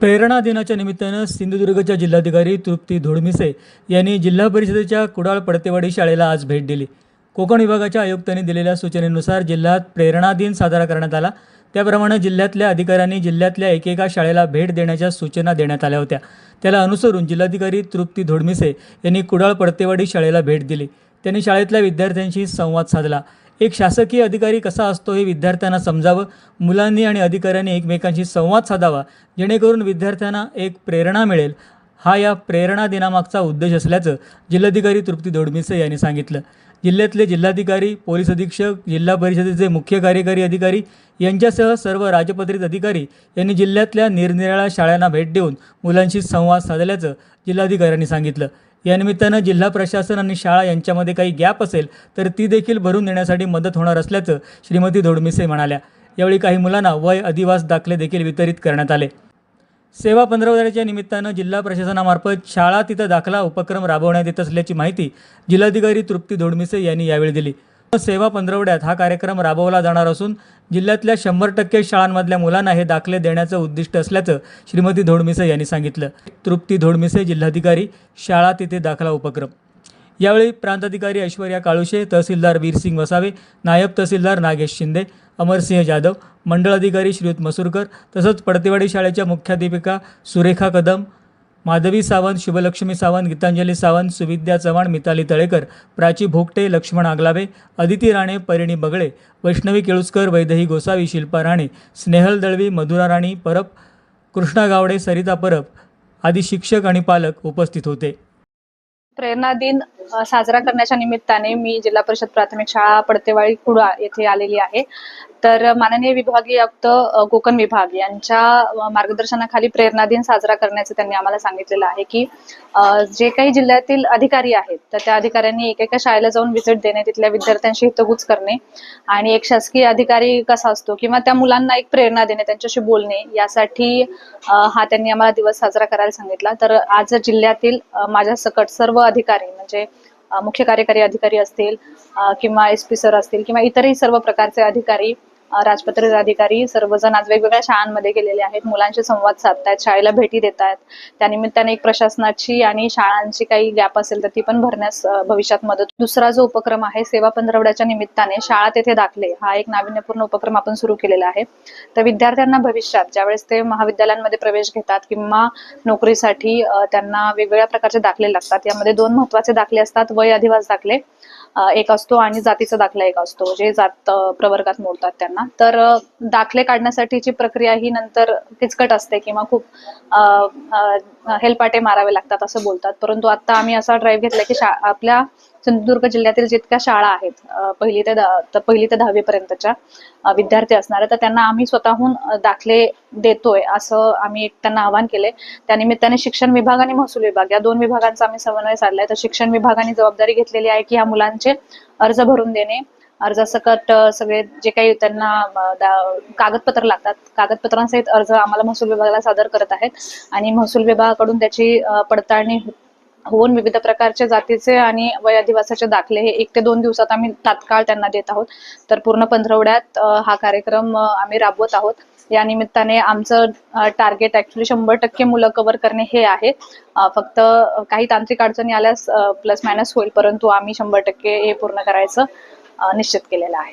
प्रेरणा दिनाच्या निमित्तानं सिंधुदुर्गच्या जिल्हाधिकारी तृप्ती धोडमिसे यांनी जिल्हा परिषदेच्या कुडाळ पडतेवाडी शाळेला आज भेट दिली. कोकण विभागाच्या आयुक्तांनी दिलेल्या सूचनेनुसार जिल्ह्यात प्रेरणा दिन साजरा करण्यात आला. त्याप्रमाणे जिल्ह्यातल्या अधिकाऱ्यांनी जिल्ह्यातल्या एकेका शाळेला भेट देण्याच्या सूचना देण्यात आल्या होत्या. त्याला अनुसरून जिल्हाधिकारी तृप्ती धोडमिसे यांनी कुडाळ पडतेवाडी शाळेला भेट दिली. त्यांनी शाळेतल्या विद्यार्थ्यांशी संवाद साधला. एक शासकीय अधिकारी कसा असतो हे विद्यार्थ्यांना समजावं मुलांनी आणि अधिकाऱ्यांनी एकमेकांशी संवाद साधावा जेणेकरून विद्यार्थ्यांना एक प्रेरणा मिळेल. हा या प्रेरणा दिनामागचा उद्देश असल्याचं जिल्हाधिकारी तृप्ती दोडमिसे यांनी सांगितलं. जिल्ह्यातले जिल्हाधिकारी पोलीस अधीक्षक जिल्हा परिषदेचे मुख्य कार्यकारी अधिकारी यांच्यासह सर्व राजपत्रित अधिकारी यांनी जिल्ह्यातल्या निरनिराळ्या शाळांना भेट देऊन मुलांशी संवाद साधल्याचं जिल्हाधिकाऱ्यांनी सांगितलं. या निमित्तानं जिल्हा प्रशासन आणि शाळा यांच्यामध्ये काही गॅप असेल तर ती देखील भरून देण्यासाठी मदत होणार असल्याचं श्रीमती धोडमिसे म्हणाल्या. यावेळी काही मुलांना वय अधिवास दाखले देखील वितरित करण्यात आले. सेवा पंधरवड्याच्या निमित्तानं जिल्हा प्रशासनामार्फत शाळा तिथं दाखला उपक्रम राबवण्यात येत असल्याची माहिती जिल्हाधिकारी तृप्ती धोडमिसे यांनी यावेळी दिली. सेवा पंधरवड्यात हा कार्यक्रम राबवला जाणार असून जिल्ह्यातल्या शंभर टक्के शाळांमधल्या मुलांना हे दाखले देण्याचं उद्दिष्ट असल्याचं श्रीमती धोडमिसे यांनी सांगितलं. तृप्ती धोडमिसे जिल्हाधिकारी शाळा तिथे दाखला उपक्रम. यावेळी प्रांताधिकारी ऐश्वर्या काळुशे तहसीलदार वीरसिंग वसावे नायब तहसीलदार नागेश शिंदे अमरसिंह जाधव मंडळ अधिकारी श्रीयुत मसूरकर तसंच पडतेवाडी शाळेच्या मुख्याध्यापिका सुरेखा कदम माधवी सावंत शिवलक्ष्मी सावंत गीतांजली सावंत सुविद्या चव्हाण मिताली तळेकर प्राची भोगटे लक्ष्मण आगलावे अदिती राणे परिणी बगळे वैष्णवी केळुसकर वैदही गोसावी शिल्पा राणे स्नेहल दळवी मधुरा राणी परब कृष्णा गावडे सरिता परब आदी शिक्षक आणि पालक उपस्थित होते. प्रेरणा दिन साजरा करण्याच्या निमित्ताने मी जिल्हा परिषद प्राथमिक शाळा पडतेवाळी कुडा येथे आलेली आहे. तर माननीय विभागीय आयुक्त कोकण विभाग यांच्या मार्गदर्शनाखाली प्रेरणा दिन साजरा करण्याचं त्यांनी आम्हाला सांगितलेलं आहे की जे काही जिल्ह्यातील अधिकारी आहेत तर त्या अधिकाऱ्यांनी एकेका शाळेला जाऊन व्हिजिट देणे तिथल्या विद्यार्थ्यांशी हितगुज करणे आणि एक शासकीय अधिकारी कसा असतो किंवा त्या मुलांना एक प्रेरणा देणे त्यांच्याशी बोलणे यासाठी हा त्यांनी आम्हाला दिवस साजरा करायला सांगितला. तर आज जिल्ह्यातील माझ्या सकट सर्व अधिकारी म्हणजे मुख्य कार्यकारी अधिकारी असतील किंवा एस पी सर असतील किंवा इतरही सर्व प्रकारचे अधिकारी राजपत्र राजपत्रित अधिकारी सर्वजण आज वेगवेगळ्या शाळांमध्ये गेलेले आहेत. मुलांशी संवाद साधतायत शाळेला भेटी देत आहेत त्यानिमित्ताने एक प्रशासनाची आणि शाळांची काही गॅप असेल तर ती पण भरण्यास भविष्यात मदत दुसरा जो उपक्रम आहे सेवा पंधरवड्याच्या निमित्ताने शाळा तेथे दाखले. हा एक नाविन्यपूर्ण उपक्रम आपण सुरू केलेला आहे. तर विद्यार्थ्यांना भविष्यात ज्यावेळेस ते महाविद्यालयांमध्ये प्रवेश घेतात किंवा नोकरीसाठी त्यांना वेगवेगळ्या प्रकारचे दाखले लागतात. यामध्ये दोन महत्त्वाचे दाखले असतात. वय अधिवास दाखले. एक असतो आणि जातीचा दाखला एक असतो जे जात प्रवर्गात मोडतात त्यांना. तर दाखले काढण्यासाठीची प्रक्रिया ही नंतर किचकट असते किंवा खूप अ, हेलपाटे मारावे लागतात असं बोलतात. परंतु आता आम्ही असा ड्राईव्ह घेतला की आपल्या सिंधुदुर्ग जिल्ह्यातील जितक्या शाळा आहेत पहिली ते पहिली ते दहावी पर्यंतच्या विद्यार्थी असणारे तर त्यांना आम्ही स्वतःहून दाखले देतोय असं आम्ही एक त्यांना आवाहन केले त्यानिमित्ताने शिक्षण विभाग आणि महसूल विभाग या दोन विभागांचा आम्ही समन्वय साधलाय. तर शिक्षण विभागाने जबाबदारी घेतलेली आहे की या मुलांचे अर्ज भरून देणे अर्जासकट सगळे जे काही त्यांना कागदपत्र लागतात कागदपत्रांसहित अर्ज आम्हाला महसूल विभागाला सादर करत आहेत. आणि महसूल विभागाकडून त्याची पडताळणी होऊन विविध प्रकारचे जातीचे आणि वयाधिवासाचे दाखले हे एक ते दोन दिवसात आम्ही तात्काळ त्यांना देत आहोत. तर पूर्ण पंधरवड्यात हा कार्यक्रम आम्ही राबवत आहोत. या निमित्ताने आमचं टार्गेट ऍक्च्युली शंभर टक्के मुलं कव्हर करणे हे आहे. फक्त काही तांत्रिक अडचणी आल्यास प्लस मायनस होईल परंतु आम्ही शंभर टक्के हे पूर्ण करायचं निश्चित केलेलं आहे.